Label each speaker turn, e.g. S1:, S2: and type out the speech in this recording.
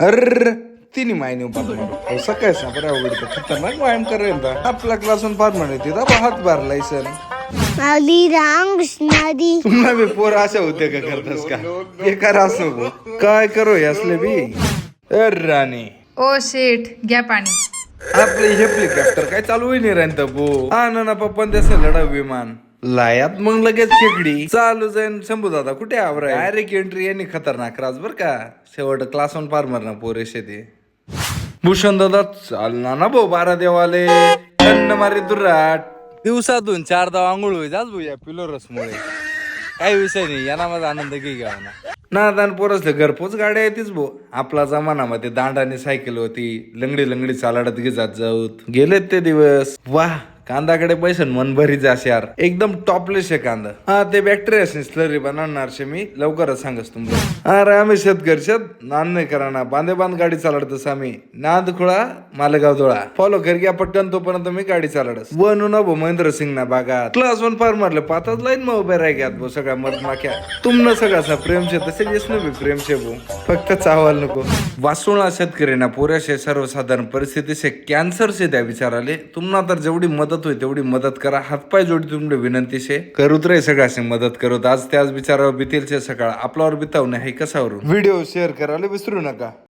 S1: अर तिने मायने सकाळी सापडा अवघड खतरनाक व्यायाम. आपला क्लासून हात भरलाय सर.
S2: माऊली रामकृष्णारी
S1: तुम्हाला बी पोर अशा होते का करतास का? बेकार असं नको काय करो हे असले बी? अर राणी.
S3: ओ शेठ घ्या पाणी.
S1: आपले हेलिकॉप्टर काय चालू नाही राहत बो हा ना ना पप्पन त्याचं लढा विमान. लायात. मग लगेच खेकडी. चालू जाईन. शंभू दादा कुठे आवराय? डायरेक्ट एंट्री यांनी खतरनाक राज बर का. शेवट क्लास वन पार मारणार पोरेशे ते भूषण दादा चालना ना भाऊ बारा देवाले. थंड मारे दुराट दिवसातून चारदा आंघोळ होई जाच भाऊ या पिलोरसमुळे. काही विषय नाही यांना माझा आनंद घे घ्यावा ना ना दान पोरसले घरपोच गाड्या येतेच भो आपला जमानामध्ये दांड आणि सायकल होती. लंगडी लंगडी चालाडत गे जात जाऊत. गेलेत ते दिवस. वाह कांदाकडे पैसे मन भरी जास यार. एकदम टॉपलेस आहे कांदा. हा ते बॅक्टेरिया स्लरी बनवणार शे मी. लवकरच सांगस तुम्हाला. अरे आम्ही शेतकरी नान नाही करा ना बांधे बांध गाडी चालवतस आम्ही. नाद खुळा मालेगाव धुळा. फॉलो कर घ्या पटकन तोपर्यंत मी गाडी चालवस वन ना भो महेंद्र सिंग ना बागात. क्लास वन फार मारले पाताच लाईन मग उभे राह घ्यात भो सगळ्या मधमाख्या तुमनं सगळा प्रेम शे तसे येस ना बी प्रेम शे भो. फक्त चावाल नको. वासुळा शेतकरी ना पुरेशे सर्वसाधारण परिस्थितीचे कॅन्सरचे कॅन्सर से त्या विचाराले. तुम्हाला तर जेवढी मदत होईल तेवढी मदत करा. हातपाय जोडी तुमले विनंती शे करूत रे सगळ्याशी मदत करत. आज त्याच बिचारावर बितील सकाळ. आपल्यावर बितावणे हे कसावरून व्हिडिओ शेअर करायला विसरू नका.